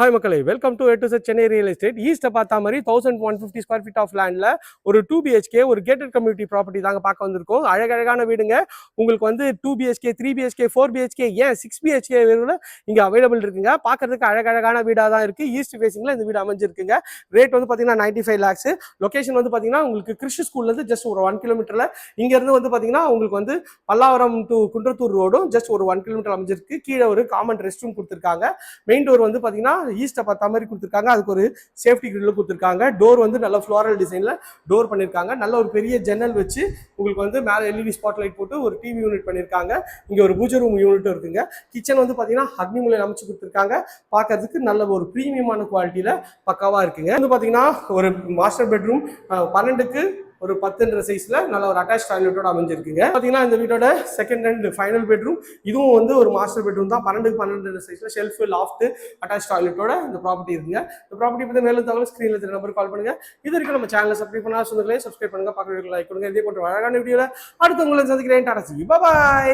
Hi மக்களே. Welcome to எட்டு Chennai real estate ஈஸ்ட்டை பார்த்தா மாதிரி thousand one fifty square feet of லேண்டில் ஒரு டூ பிஹெச்கே ஒரு கேட்டட் கம்யூனிட்டி ப்ராப்பர்ட்டி தாங்க பார்க்க வந்திருக்கோம். அழகழகான வீடுங்க. உங்களுக்கு வந்து two BHK three BHK four BHK ஏன் சிக்ஸ் பிஹெச்கே வீடுல இங்கே அவைலபிள் இருக்குங்க. பார்க்கறதுக்கு அழகழகான வீடாக தான் இருக்குது ஈஸ்ட் ஃபேஸிங்கில் இந்த வீடு அமைஞ்சிருக்குங்க. ரேட் வந்து பார்த்தீங்கன்னா நைன்டி ஃபைவ் லேக்ஸ் லொகேஷன் வந்து பார்த்தீங்கன்னா உங்களுக்கு கிறிஸ்டி ஸ்கூல்லேருந்து ஜஸ்ட் ஒரு ஒன் கிலோமீட்டரில் இங்கேருந்து வந்து பார்த்தீங்கன்னா உங்களுக்கு வந்து பல்லாவரம் டு குன்றத்தூர் ரோடும் ஜஸ்ட் ஒரு ஒன் கிலோமீட்டர் அமைஞ்சிருக்கு. கீழே ஒரு காமன் ரெஸ்ட் ரூம் கொடுத்துருக்காங்க. மெயின் டோர் வந்து பார்த்தீங்கன்னா ஈஸ்ட்டை பார்த்தா மாதிரி கொடுத்துருக்காங்க. அதுக்கு ஒரு சேஃப்டி கிரில் கொடுத்துருக்காங்க. டோர் வந்து நல்ல ஃப்ளோரல் டிசைனில் டோர் பண்ணியிருக்காங்க நல்ல ஒரு பெரிய ஜன்னல் வச்சு உங்களுக்கு வந்து மேலே எல்இடி ஸ்பாட் லைட் போட்டு ஒரு டிவி யூனிட் பண்ணியிருக்காங்க இங்கே ஒரு பூஜை ரூம் யூனிட்டும் இருக்குங்க. கிச்சன் வந்து பார்த்தீங்கன்னா அக்னிமூலையில் அமைச்சு கொடுத்துருக்காங்க. பார்க்கறதுக்கு நல்ல ஒரு ப்ரீமியமான குவாலிட்டியில் பக்காவாக இருக்குங்க. வந்து பார்த்தீங்கன்னா ஒரு மாஸ்டர் பெட்ரூம் பன்னெண்டுக்கு ஒரு பத்துன்ற சைஸ்ல நல்ல ஒரு அட்டாச் டாய்லெட்டோட அமைஞ்சிருக்குங்க. பாத்தீங்கன்னா இந்த வீட்டோட செகண்ட் அண்ட் ஃபைனல் பெட்ரூம் இதுவும் வந்து ஒரு மாஸ்டர் பெட்ரூம் தான். பன்னெண்டுக்கு பன்னெண்டு சைஸ்ல ஷெல்ஃப் லாஃப்ட் அட்டாச் டாய்லெட்டோட இந்த ப்ராப்பர்ட்டி இருக்குங்க. இந்த ப்ராப்பர்ட்டி பத்தி மேலும் தகவல் ஸ்கிரீன்ல தெரிய நம்பர் கால் பண்ணுங்க. இது வரைக்கும் நம்ம சேனலை சப்ஸ்கிரைப் பண்ணா சொந்தங்களே சப்ஸ்கிரைப் பண்ணுங்க. பக்கத்துல லைக் கொடுங்க. இதே போன்ற அழகான வீடியோல அடுத்து உங்களை சந்திக்கிறேன். டாடா பாய்